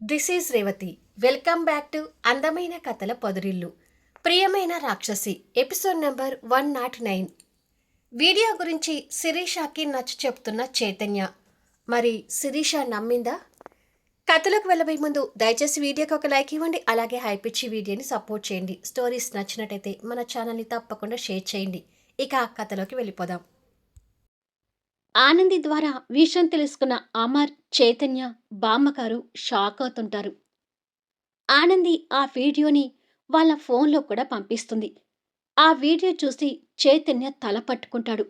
This is Revathi welcome back to అందమైన కథల పొదరిల్లు ప్రియమైన రాక్షసి episode number one nought nine video గురించి శిరీషాకి నచ్చ చెప్తున్న చైతన్య. మరి శిరీష నమ్మిందా? కథలకు వెళ్ళబోయే ముందు దయచేసి వీడియోకి ఒక లైక్ ఇవ్వండి అలాగే హైప్ ఇచ్చి వీడియోని సపోర్ట్ చేయండి. స్టోరీస్ నచ్చినట్టయితే మన ఛానల్ని తప్పకుండా షేర్ చేయండి. ఇక ఆ కథలోకి వెళ్ళిపోదాం. ఆనంది ద్వారా విషయం తెలుసుకున్న అమర్ చైతన్య బామ్మగారు షాక్ అవుతుంటారు. ఆనంది ఆ వీడియోని వాళ్ళ ఫోన్లో కూడా పంపిస్తుంది. ఆ వీడియో చూసి చైతన్య తల పట్టుకుంటాడు.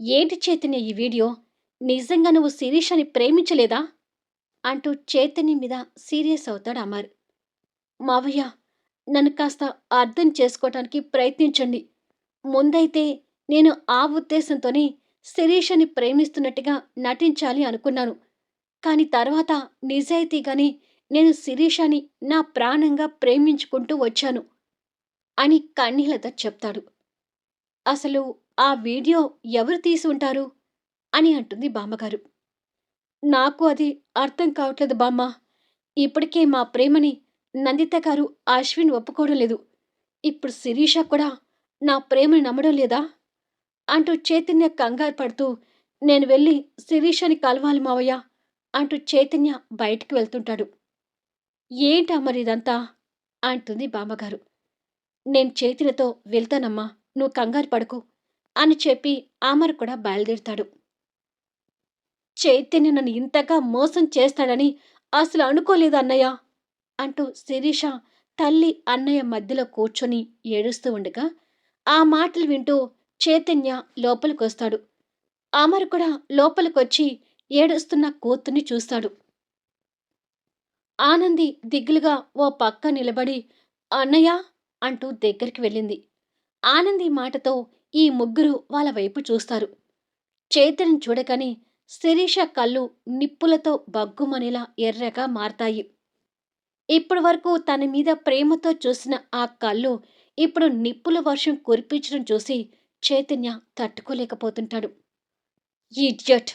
ఏంటి చైతన్య ఈ వీడియో? నిజంగా నువ్వు శిరీషని ప్రేమించలేదా? అంటూ చైతన్య మీద సీరియస్ అవుతాడు అమర్. మావయ్య నన్ను కాస్త అర్థం చేసుకోవటానికి ప్రయత్నించండి. ముందైతే నేను ఆ ఉద్దేశంతోనే శిరీషని ప్రేమిస్తున్నట్టుగా నటించాలి అనుకున్నాను. కానీ తర్వాత నిజాయితీగానే నేను శిరీషని నా ప్రాణంగా ప్రేమించుకుంటూ వచ్చాను అని కన్నీళ్ళతో చెప్తాడు. అసలు ఆ వీడియో ఎవరు తీసి ఉంటారు? అని అంటుంది బామ్మగారు. నాకు అది అర్థం కావట్లేదు బామ్మ. ఇప్పటికే మా ప్రేమని నందిత గారు అశ్విన్ ఒప్పుకోవడం లేదు. ఇప్పుడు శిరీష కూడా నా ప్రేమని నమ్మడం లేదా? అంటూ చైతన్య కంగారు పడుతూ నేను వెళ్ళి శిరీషని కలవాలి మావయ్య అంటూ చైతన్య బయటికి వెళ్తుంటాడు. ఏంటా మరి ఇదంతా? అంటుంది బామ్మగారు. నేను చైతన్యతో వెళ్తానమ్మా నువ్వు కంగారు పడకు అని చెప్పి ఆమర్ కూడా బయలుదేరుతాడు. చైతన్య నన్ను ఇంతగా మోసం చేస్తాడని అసలు అనుకోలేదు అన్నయ్య అంటూ శిరీష తల్లి అన్నయ్య మధ్యలో కూర్చొని ఏడుస్తూ ఉండగా ఆ మాటలు వింటూ చైతన్య లోపలికొస్తాడు. అమర్ కూడా లోపలికొచ్చి ఏడుస్తున్న కూతుర్ని చూస్తాడు. ఆనంది దిగులుగా ఓ పక్క నిలబడి అన్నయ్య అంటూ దగ్గరికి వెళ్ళింది. ఆనంది మాటతో ఈ ముగ్గురు వాళ్ళ వైపు చూస్తారు. చైతన్యం చూడకని శిరీష కళ్ళు నిప్పులతో బగ్గుమనేలా ఎర్రగా మారతాయి. ఇప్పటి వరకు తన మీద ప్రేమతో చూసిన ఆ కళ్ళు ఇప్పుడు నిప్పుల వర్షం కురిపించడం చూసి చైతన్య తట్టుకోలేకపోతుంటాడు. ఇడియట్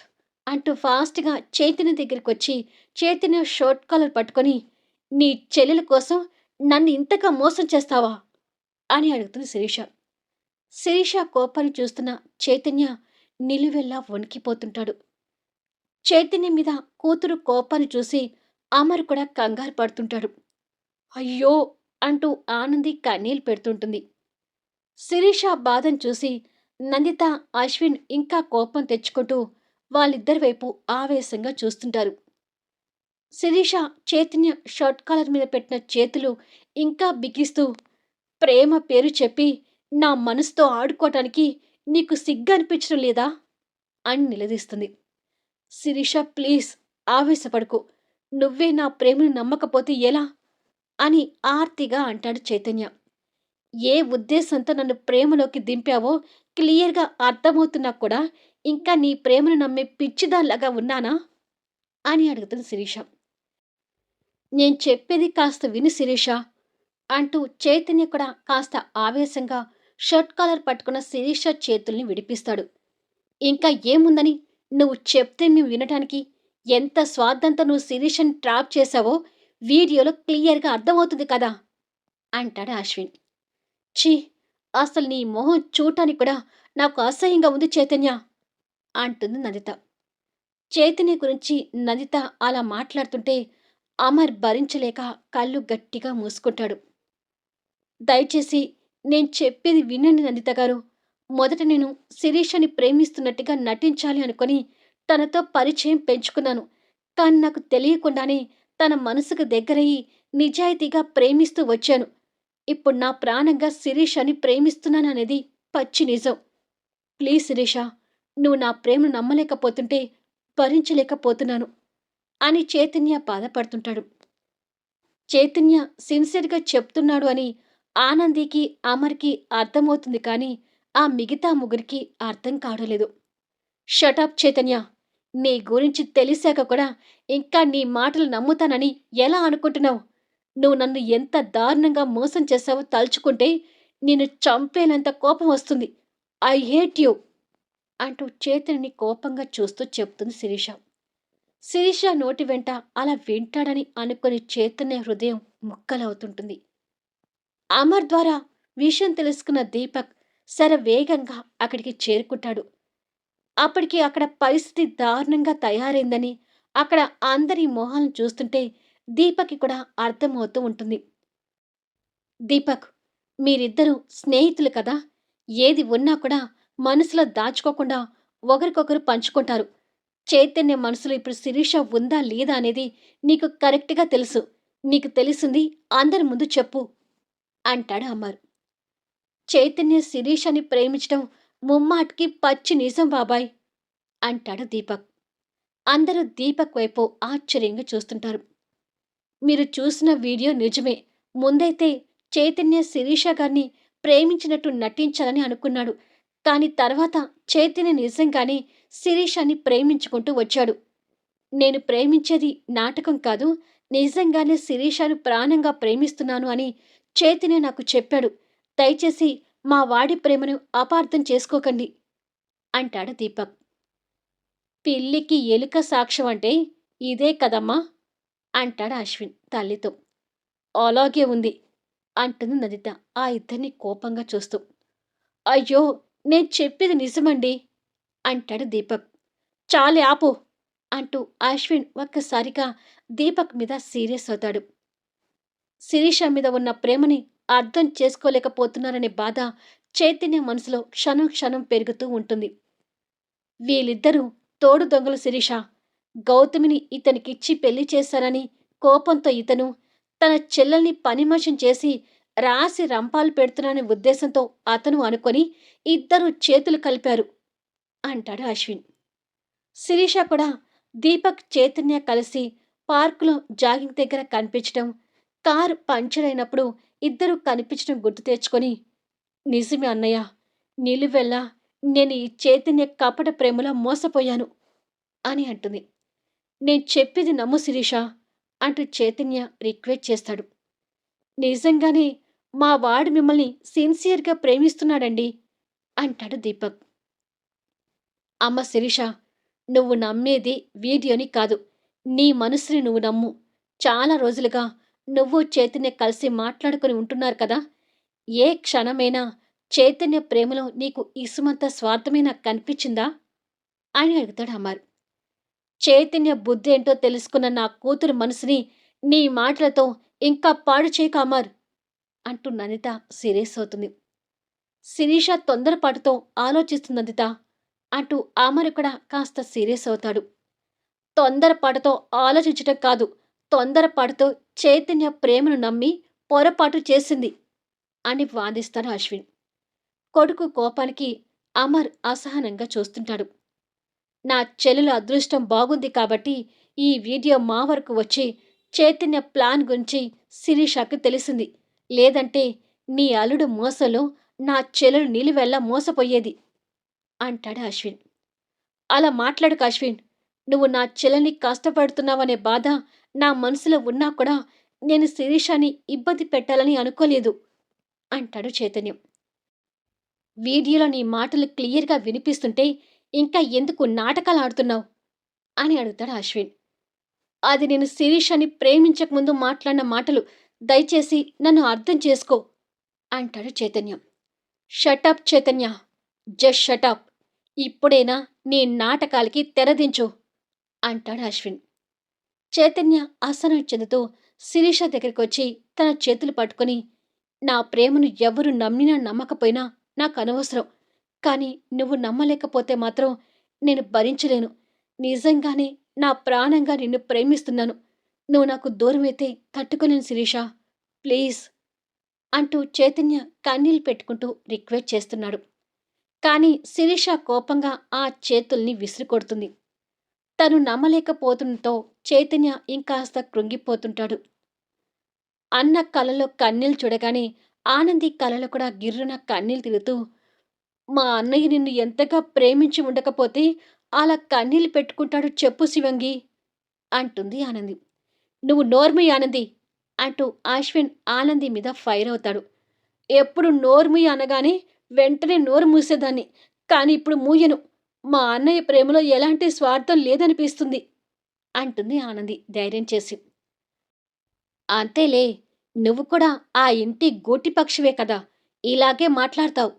అంటూ ఫాస్ట్గా చైతన్య దగ్గరికి వచ్చి చైతన్య షార్ట్ కాలర్ పట్టుకొని నీ చెల్లెల కోసం నన్ను ఇంతగా మోసం చేస్తావా? అని అడుగుతుంది శిరీష. శిరీష కోపాన్ని చూస్తున్న చైతన్య నిలువెల్లా వణికిపోతుంటాడు. చైతన్య మీద కూతురు కోపాన్ని చూసి అమర్ కూడా కంగారు పడుతుంటాడు. అయ్యో అంటూ ఆనంది కన్నీళ్ళు పెడుతుంటుంది. శిరీష బాధను చూసి నందిత అశ్విన్ ఇంకా కోపం తెచ్చుకుంటూ వాళ్ళిద్దరి వైపు ఆవేశంగా చూస్తుంటారు. శిరీష చైతన్య షర్ట్ కాలర్ మీద పెట్టిన చేతులు ఇంకా బిగిస్తూ ప్రేమ పేరు చెప్పి నా మనసుతో ఆడుకోవటానికి నీకు సిగ్గు అనిపించడం లేదా? అని నిలదీస్తుంది. శిరీష ప్లీజ్ ఆవేశపడుకు. నువ్వే నా ప్రేమను నమ్మకపోతే ఎలా? అని ఆర్తిగా అంటాడు చైతన్య. ఏ ఉద్దేశంతో నన్ను ప్రేమలోకి దింపావో క్లియర్గా అర్థమవుతున్నా కూడా ఇంకా నీ ప్రేమను నమ్మే పిచ్చిదాల్లాగా ఉన్నానా? అని అడుగుతుంది శిరీష. నేను చెప్పేది కాస్త విను శిరీష అంటూ చైతన్య కూడా కాస్త ఆవేశంగా షర్ట్ కాలర్ పట్టుకున్న శిరీష చేతుల్ని విడిపిస్తాడు. ఇంకా ఏముందని నువ్వు చెప్తే మేము వినటానికి ఎంత స్వార్థంతో నువ్వు శిరీషని ట్రాప్ చేశావో వీడియోలో క్లియర్గా అర్థమవుతుంది కదా? అంటాడు అశ్విన్. ఛీ అసలు నీ మొహం చూడటానికి కూడా నాకు అసహ్యంగా ఉంది చైతన్య అంటుంది నందిత. చైతన్య గురించి నందిత అలా మాట్లాడుతుంటే అమర్ భరించలేక కళ్ళు గట్టిగా మూసుకుంటాడు. దయచేసి నేను చెప్పేది వినండి నందిత గారు. మొదట నేను శిరీషని ప్రేమిస్తున్నట్టుగా నటించాలి అనుకొని తనతో పరిచయం పెంచుకున్నాను. కానీ నాకు తెలియకుండానే తన మనసుకు దగ్గరయ్యి నిజాయితీగా ప్రేమిస్తూ వచ్చాను. ఇప్పుడు నా ప్రాణంగా శిరీష్ అని ప్రేమిస్తున్నాననేది పచ్చి నిజం. ప్లీజ్ శిరీష నువ్వు నా ప్రేమను నమ్మలేకపోతుంటే భరించలేకపోతున్నాను అని చైతన్య బాధపడుతుంటాడు. చైతన్య సిన్సియర్గా చెప్తున్నాడు అని ఆనందికి అమర్కి అర్థమవుతుంది కానీ ఆ మిగతా ముగ్గురికి అర్థం కావడలేదు షటప్ చైతన్య నీ గురించి తెలిసాక కూడా ఇంకా నీ మాటలు నమ్ముతానని ఎలా అనుకుంటున్నావు? నువ్వు నన్ను ఎంత దారుణంగా మోసం చేశావో తలుచుకుంటే నేను చంపేనంత కోపం వస్తుంది. I hate you! అంటూ చేతుని కోపంగా చూస్తూ చెప్తుంది శిరీష. శిరీష నోటి వెంట అలా వింటాడని అనుకుని చైతన్య హృదయం ముక్కలవుతుంటుంది. అమర్ ద్వారా విషయం తెలుసుకున్న దీపక్ సర వేగంగా అక్కడికి చేరుకుంటాడు. అప్పటికి అక్కడ పరిస్థితి దారుణంగా తయారైందని అక్కడ అందరి మొహాలను చూస్తుంటే దీపక్కి కూడా అర్థమవుతూ ఉంటుంది. దీపక్ మీరిద్దరూ స్నేహితులు కదా? ఏది ఉన్నా కూడా మనసులో దాచుకోకుండా ఒకరికొకరు పంచుకుంటారు. చైతన్య మనసులో ఇప్పుడు శిరీష ఉందా లేదా అనేది నీకు కరెక్ట్గా తెలుసు. నీకు తెలిసింది అందరి ముందు చెప్పు అంటాడు అమ్మారు చైతన్య శిరీషని ప్రేమించడం ముమ్మాటికి పచ్చి నిజం బాబాయ్ అంటాడు దీపక్. అందరూ దీపక్ వైపు ఆశ్చర్యంగా చూస్తుంటారు. మీరు చూసిన వీడియో నిజమే. ముందైతే చైతన్య శిరీష గారిని ప్రేమించినట్టు నటించాలని అనుకున్నాడు. కానీ తర్వాత చైతన్య నిజంగానే శిరీషాన్ని ప్రేమించుకుంటూ వచ్చాడు. నేను ప్రేమించేది నాటకం కాదు నిజంగానే శిరీషాను ప్రాణంగా ప్రేమిస్తున్నాను అని చైతన్య నాకు చెప్పాడు. దయచేసి మా వాడి ప్రేమను అపార్థం చేసుకోకండి అంటాడు దీపక్. పిల్లికి ఎలుక సాక్ష్యం అంటే ఇదే కదమ్మా? అంటాడు అశ్విన్ తల్లితో. అలాగే ఉంది అంటుంది నదిత ఆ ఇద్దరిని కోపంగా చూస్తూ. అయ్యో నేను చెప్పేది నిజమండి అంటాడు దీపక్. చాలే ఆపు అంటూ అశ్విన్ ఒక్కసారిగా దీపక్ మీద సీరియస్ అవుతాడు. శిరీష మీద ఉన్న ప్రేమని అర్థం చేసుకోలేకపోతున్నారనే బాధ చైతన్య మనసులో క్షణం క్షణం పెరుగుతూ ఉంటుంది. వీళ్ళిద్దరూ తోడు దొంగలు శిరీష. గౌతమిని ఇతనికిచ్చి పెళ్ళి చేశారని కోపంతో ఇతను తన చెల్లెల్ని పనిమోషం చేసి రాసి రంపాలు పెడుతున్నానే ఉద్దేశంతో అతను అనుకొని ఇద్దరు చేతులు కలిపారు అంటాడు అశ్విన్. శిరీష కూడా దీపక్ చైతన్య కలిసి పార్కులో జాగింగ్ దగ్గర కనిపించడం కారు పంచర్ అయినప్పుడు ఇద్దరు కనిపించడం గుర్తు తెచ్చుకొని నిజమే అన్నయ్య నిలువెల్లా నేను ఈ చైతన్య కపట ప్రేమలో మోసపోయాను అని అంటుంది. నేను చెప్పేది నమ్ము శిరీష అంటూ చైతన్య రిక్వెస్ట్ చేస్తాడు. నిజంగానే మా వాడు మిమ్మల్ని సిన్సియర్గా ప్రేమిస్తున్నాడండి అంటాడు దీపక్. అమ్మ శిరీష నువ్వు నమ్మేది వీడియోని కాదు. నీ మనసుని నువ్వు నమ్ము. చాలా రోజులుగా నువ్వు చైతన్య కలిసి మాట్లాడుకుని ఉంటున్నారు కదా. ఏ క్షణమైనా చైతన్య ప్రేమలో నీకు ఇసుమంత స్వార్థమైనా కనిపించిందా? అని అడుగుతాడు అమ్మారు చైతన్య బుద్ధి ఏంటో తెలుసుకున్న నా కూతురు మనసుని నీ మాటలతో ఇంకా పాడు చేయక అమర్ అంటూ ననిత సీరియస్ అవుతుంది. శిరీష తొందరపాటుతో ఆలోచిస్తుంది నందిత అంటూ అమర్ కూడా కాస్త సీరియస్ అవుతాడు. తొందరపాటుతో ఆలోచించటం కాదు తొందరపాటుతో చైతన్య ప్రేమను నమ్మి పొరపాటు చేసింది అని వాదిస్తాడు అశ్విన్. కొడుకు కోపానికి అమర్ అసహనంగా చూస్తుంటాడు. నా చెల్లెల అదృష్టం బాగుంది కాబట్టి ఈ వీడియో మా వరకు వచ్చి చైతన్య ప్లాన్ గురించి శిరీషకు తెలిసింది. లేదంటే నీ అల్లుడు మోసలో నా చెల్లెలు నిలువెల్లా మోసపోయేది అంటాడు అశ్విన్. అలా మాట్లాడుకు అశ్విన్. నువ్వు నా చెల్లెని కష్టపడుతున్నావనే బాధ నా మనసులో ఉన్నా కూడా నేను శిరీషాని ఇబ్బంది పెట్టాలని అనుకోలేదు అంటాడు చైతన్యం. వీడియోలో నీ మాటలు క్లియర్గా వినిపిస్తుంటే ఇంకా ఎందుకు నాటకాలు ఆడుతున్నావు? అని అడుగుతాడు అశ్విన్. అది నేను శిరీషాని ప్రేమించకముందు మాట్లాడిన మాటలు దయచేసి నన్ను అర్థం చేసుకో అంటాడు చైతన్యం. షటప్ చైతన్య జస్ట్ షటప్ ఇప్పుడైనా నీ నాటకాలకి తెరదించు అంటాడు అశ్విన్. చైతన్య అసనం చెందుతూ శిరీష దగ్గరికి వచ్చి తన చేతులు పట్టుకొని నా ప్రేమను ఎవరు నమ్మినా నమ్మకపోయినా నాకు అనవసరం. కానీ నువ్వు నమ్మలేకపోతే మాత్రం నేను భరించలేను. నిజంగానే నా ప్రాణంగా నిన్ను ప్రేమిస్తున్నాను. నువ్వు నాకు దూరమైతే తట్టుకోలేను శిరీష. ప్లీజ్ అంటూ చైతన్య కన్నీళ్ళు పెట్టుకుంటూ రిక్వెస్ట్ చేస్తున్నాడు. కానీ శిరీష కోపంగా ఆ చేతుల్ని విసిరికొడుతుంది. తను నమ్మలేకపోతుండటంతో చైతన్య ఇంకాస్త కృంగిపోతుంటాడు. అన్న కలలో కన్నీళ్ళు చూడగానే ఆనంది కలలో కూడా గిర్రున కన్నీళ్ళు తిరుగుతూ మా అన్నయ్య నిన్ను ఎంతగా ప్రేమించి ఉండకపోతే అలా కన్నీళ్ళు పెట్టుకుంటాడు చెప్పు శివంగి అంటుంది ఆనంది. నువ్వు నోర్మి ఆనంది అంటూ అశ్విన్ ఆనంది మీద ఫైర్ అవుతాడు. ఎప్పుడు నోర్మి అనగానే వెంటనే నోరు మూసేదాన్ని. కానీ ఇప్పుడు మూయను. మా అన్నయ్య ప్రేమలో ఎలాంటి స్వార్థం లేదనిపిస్తుంది అంటుంది ఆనంది ధైర్యం చేసి. అంతేలే నువ్వు కూడా ఆ ఇంటి గూటి పక్షివే కదా ఇలాగే మాట్లాడతావు.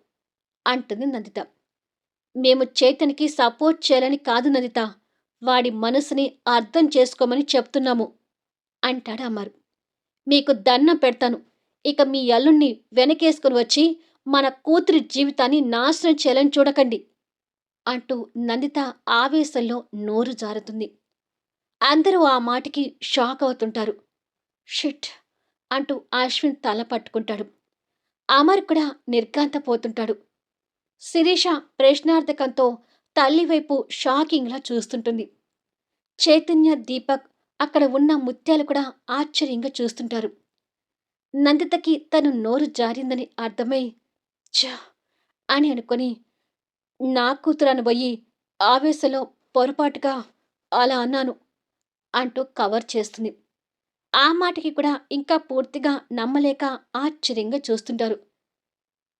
అంటుంది నందిత. మేము చైతన్కి సపోర్ట్ చేయాలని కాదు నందిత. వాడి మనసుని అర్థం చేసుకోమని చెప్తున్నాము అంటాడు అమ్మారు మీకు దండం పెడతాను. ఇక మీ అల్లుణ్ణి వెనకేసుకుని వచ్చి మన కూతురి జీవితాన్ని నాశనం చేయాలని చూడకండి అంటూ నందిత ఆవేశంలో నోరు జారుతుంది. అందరూ ఆ మాటకి షాక్ అవుతుంటారు. షిట్ అంటూ అశ్విన్ తల పట్టుకుంటాడు. అమర్ కూడా నిర్ఘాంతపోతుంటాడు శిరీష ప్రశ్నార్థకంతో తల్లివైపు షాకింగ్లా చూస్తుంటుంది. చైతన్య దీపక్ అక్కడ ఉన్న ముత్యాలు కూడా ఆశ్చర్యంగా చూస్తుంటారు. నందితకి తను నోరు జారిందని అర్థమై చ అని అనుకొని నా కూతురాను పోయి ఆవేశంలో పొరపాటుగా అలా అన్నాను అంటూ కవర్ చేస్తుంది. ఆ మాటకి కూడా ఇంకా పూర్తిగా నమ్మలేక ఆశ్చర్యంగా చూస్తుంటారు.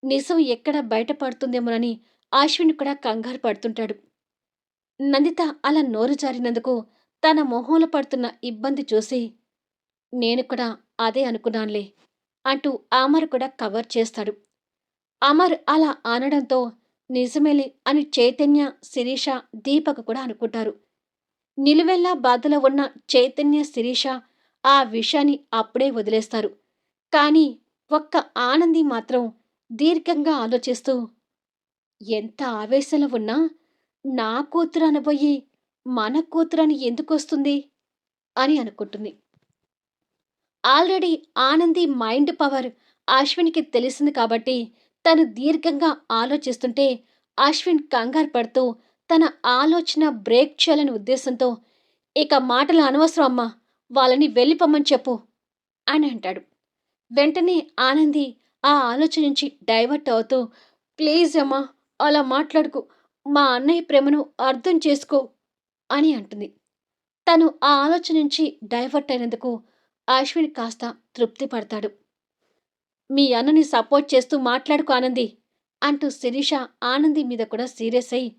నిజం ఎక్కడ బయటపడుతుందేమోనని అశ్విన్ కూడా కంగారు పడుతుంటాడు. నందిత అలా నోరు జారినందుకు తన మొహంలో పడుతున్న ఇబ్బంది చూసి నేను కూడా అదే అనుకున్నానులే అంటూ అమర్ కూడా కవర్ చేస్తాడు. అమర్ అలా అనడంతో నిజమేలే అని చైతన్య శిరీష దీపక్ కూడా అనుకుంటారు. నిలువెల్లా బాధలో ఉన్న చైతన్య శిరీష ఆ విషయాన్ని అప్పుడే వదిలేస్తారు. కానీ ఒక్క ఆనంది మాత్రం దీర్ఘంగా ఆలోచిస్తూ ఎంత ఆవేశంలో ఉన్నా నా కూతురు అనబోయి మన కూతురని ఎందుకొస్తుంది? అని అనుకుంటుంది. ఆల్రెడీ ఆనంది మైండ్ పవర్ అశ్విన్కి తెలిసింది కాబట్టి తను దీర్ఘంగా ఆలోచిస్తుంటే అశ్విన్ కంగారు పడుతూ తన ఆలోచన బ్రేక్ చేయాలని ఉద్దేశంతో ఇక మాటలు అనవసరం అమ్మా వాళ్ళని వెళ్ళిపోమ్మని చెప్పు అని అంటాడు. వెంటనే ఆనంది ఆ ఆలోచన నుంచి డైవర్ట్ అవుతూ ప్లీజ్ అమ్మా అలా మాట్లాడుకు. మా అన్నయ్య ప్రేమను అర్థం చేసుకో అని అంటుంది. తను ఆ ఆలోచన నుంచి డైవర్ట్ అయినందుకు అశ్విన్ కాస్త తృప్తి పడతాడు. మీ అన్నని సపోర్ట్ చేస్తూ మాట్లాడుకు ఆనంది అంటూ శిరీష ఆనంది మీద కూడా సీరియస్ అయి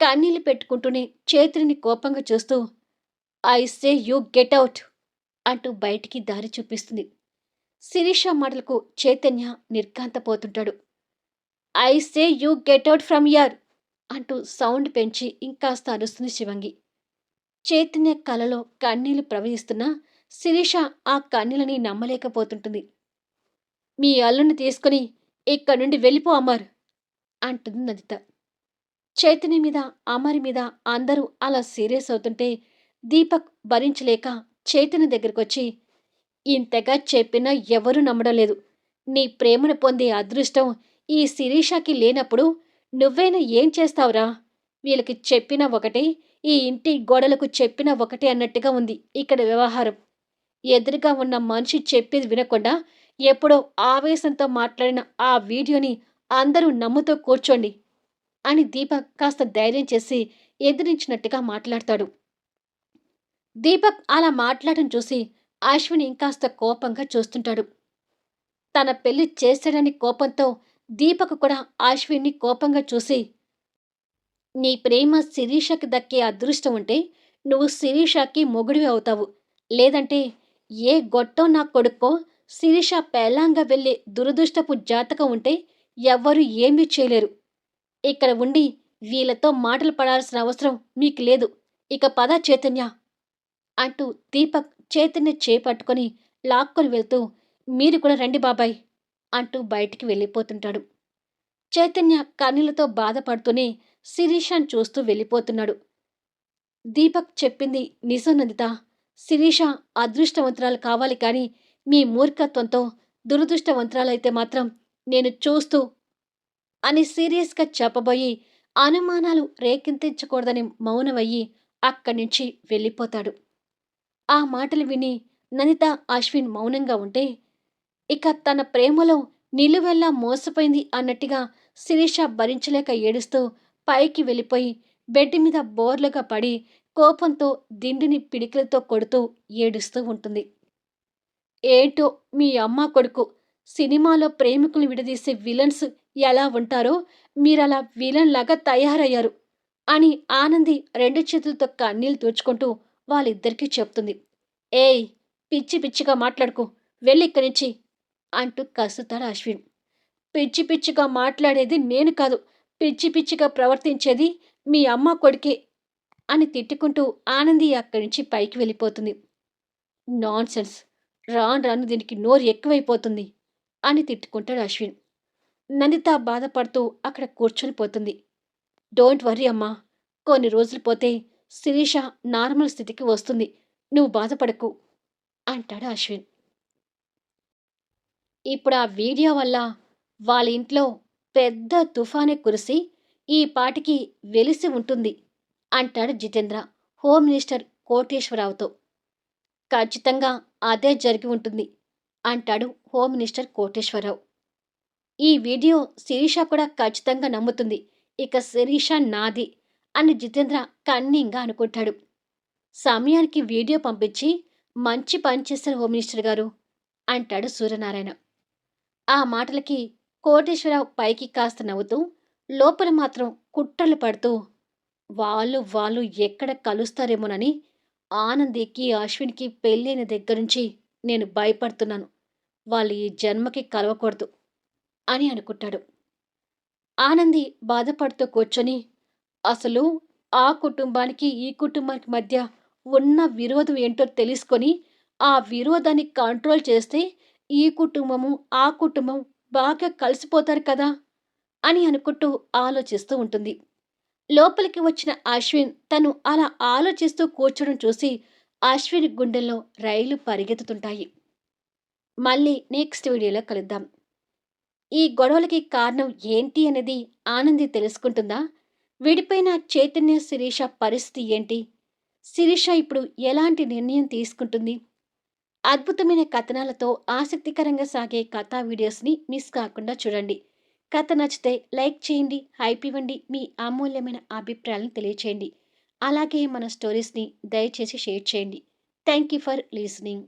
కన్నీళ్ళు పెట్టుకుంటూనే చేతిని కోపంగా చూస్తూ I say you get out అంటూ బయటికి దారి చూపిస్తుంది. శిరీష మాటలకు Chaitanya నిర్ఘాంతపోతుంటాడు. I say you get out from your అంటూ సౌండ్ పెంచి ఇంకాస్త అరుస్తుంది శివంగి. చైతన్య కలలో కన్నీళ్ళు ప్రవహిస్తున్నా శిరీష ఆ కన్నీలని నమ్మలేకపోతుంటుంది. మీ అల్లుని తీసుకుని ఇక్కడి నుండి వెళ్ళిపో అమర్ అంటుంది నదిత. చైతన్య మీద అమర్ మీద అందరూ అలా సీరియస్ అవుతుంటే దీపక్ భరించలేక చైతన్య దగ్గరకొచ్చి ఇంతగా చెప్పినా ఎవరూ నమ్మడం లేదు. నీ ప్రేమను పొందే అదృష్టం ఈ శిరీషకి లేనప్పుడు నువ్వైనా ఏం చేస్తావురా? వీళ్ళకి చెప్పిన ఒకటి ఈ ఇంటి గోడలకు చెప్పిన ఒకటి అన్నట్టుగా ఉంది ఇక్కడ వ్యవహారం. ఎదురుగా ఉన్న మనిషి చెప్పేది వినకుండా ఎప్పుడో ఆవేశంతో మాట్లాడిన ఆ వీడియోని అందరూ నమ్ముతూ కూర్చోండి అని దీపక్ కాస్త ధైర్యం చేసి ఎదిరించినట్టుగా మాట్లాడతాడు. దీపక్ అలా మాట్లాడటం చూసి అశ్విని ఇంకాస్త కోపంగా చూస్తుంటాడు. తన పెళ్ళి చేశాడని కోపంతో దీపక్ కూడా అశ్విన్ని కోపంగా చూసి నీ ప్రేమ శిరీషకి దక్కే అదృష్టం ఉంటే నువ్వు శిరీషకి మొగుడివి అవుతావు. లేదంటే ఏ గొట్టో నా కొడుక్కో శిరీష పేలాంగా వెళ్ళే దురదృష్టపు జాతకం ఉంటే ఎవ్వరూ ఏమీ చేయలేరు. ఇక్కడ ఉండి వీళ్ళతో మాటలు పడాల్సిన అవసరం మీకు లేదు. ఇక పద చైతన్య అంటూ దీపక్ చైతన్య చేపట్టుకొని లాక్కొని వెళ్తూ మీరు కూడా రండి బాబాయ్ అంటూ బయటికి వెళ్ళిపోతుంటాడు. చైతన్య కన్నీళ్ళతో బాధపడుతూనే శిరీషాన్ చూస్తూ వెళ్ళిపోతున్నాడు. దీపక్ చెప్పింది నిజం నందిత. శిరీష అదృష్టవంతురాలు కావాలి కానీ మీ మూర్ఖత్వంతో దురదృష్టవంతురాలైతే మాత్రం నేను చూస్తూ అని సీరియస్గా చెప్పబోయి అనుమానాలు రేకెత్తించకూడదని మౌనమయ్యి అక్కడి నుంచి వెళ్ళిపోతాడు. ఆ మాటలు విని నందిత అశ్విన్ మౌనంగా ఉంటే ఇక తన ప్రేమలో నిలువెల్లా మోసపోయింది అన్నట్టుగా శిరీష భరించలేక ఏడుస్తూ పైకి వెళ్ళిపోయి బెడ్ మీద బోర్లుగా పడి కోపంతో దిండిని పిడికిలతో కొడుతూ ఏడుస్తూ ఉంటుంది. ఏంటో మీ అమ్మ కొడుకు సినిమాలో ప్రేమికులు విడదీసే విలన్స్ ఎలా ఉంటారో మీరలా విలన్ లాగా తయారయ్యారు అని ఆనంది రెండు చేతులతో కన్నీళ్ళు తుడుచుకుంటూ వాళ్ళిద్దరికీ చెప్తుంది. ఏయ్ పిచ్చి పిచ్చిగా మాట్లాడుకో వెళ్ళి ఇక్కడి నుంచి అంటూ కసుతాడు అశ్విన్. పిచ్చి పిచ్చిగా మాట్లాడేది నేను కాదు పిచ్చి పిచ్చిగా ప్రవర్తించేది మీ అమ్మ కొడుకే అని తిట్టుకుంటూ ఆనంది అక్కడి నుంచి పైకి వెళ్ళిపోతుంది. నాన్సెన్స్ రాను రాను దీనికి నోరు ఎక్కువైపోతుంది అని తిట్టుకుంటాడు అశ్విన్. నందిత బాధపడుతూ అక్కడ కూర్చొని పోతుంది. డోంట్ వరీ అమ్మా కొన్ని రోజులు పోతే శిరీష నార్మల్ స్థితికి వస్తుంది. నువ్వు బాధపడకు అంటాడు అశ్విన్. ఇప్పుడు ఆ వీడియో వల్ల వాళ్ళ ఇంట్లో పెద్ద తుఫానే కురిసి ఈ పాటికి వెలిసి ఉంటుంది అంటాడు జితేంద్ర హోమ్ మినిస్టర్ కోటేశ్వరరావుతో. ఖచ్చితంగా అదే జరిగి ఉంటుంది అంటాడు హోమ్ మినిస్టర్ కోటేశ్వరరావు. ఈ వీడియో శిరీష కూడా ఖచ్చితంగా నమ్ముతుంది ఇక శిరీష నాది అని జితేంద్ర కన్నీంగా అనుకుంటాడు. సమయానికి వీడియో పంపించి మంచి పని చేశారు హోమ్ మినిస్టర్ గారు అంటాడు సూర్యనారాయణ. ఆ మాటలకి కోటేశ్వరరావు పైకి కాస్త నవ్వుతూ లోపల మాత్రం కుట్రలు పడుతూ వాళ్ళు వాళ్ళు ఎక్కడ కలుస్తారేమోనని ఆనందికి అశ్విన్కి పెళ్ళైన దగ్గర నుంచి నేను భయపడుతున్నాను. వాళ్ళు ఈ జన్మకి కలవకూడదు అని అనుకుంటాడు. ఆనంది బాధపడుతూ కూర్చొని అసలు ఆ కుటుంబానికి ఈ కుటుంబానికి మధ్య ఉన్న విరోధం ఏంటో తెలుసుకొని ఆ విరోధాన్ని కంట్రోల్ చేస్తే ఈ కుటుంబము ఆ కుటుంబం బాగా కలిసిపోతారు కదా అని అనుకుంటూ ఆలోచిస్తూ ఉంటుంది. లోపలికి వచ్చిన అశ్విన్ తను అలా ఆలోచిస్తూ కూర్చోడం చూసి అశ్విన్ గుండెల్లో రైలు పరిగెత్తుతుంటాయి. మళ్ళీ నెక్స్ట్ వీడియోలో కలుద్దాం. ఈ గొడవలకి కారణం ఏంటి అనేది ఆనంది తెలుసుకుంటుందా? విడిపోయిన చైతన్య శిరీష పరిస్థితి ఏంటి? శిరీష ఇప్పుడు ఎలాంటి నిర్ణయం తీసుకుంటుంది? అద్భుతమైన కథనాలతో ఆసక్తికరంగా సాగే కథా వీడియోస్ని మిస్ కాకుండా చూడండి. కథ నచ్చితే లైక్ చేయండి హైప్ ఇవ్వండి మీ అమూల్యమైన అభిప్రాయాలను తెలియచేయండి. అలాగే మన స్టోరీస్ని దయచేసి షేర్ చేయండి. Thank you for listening.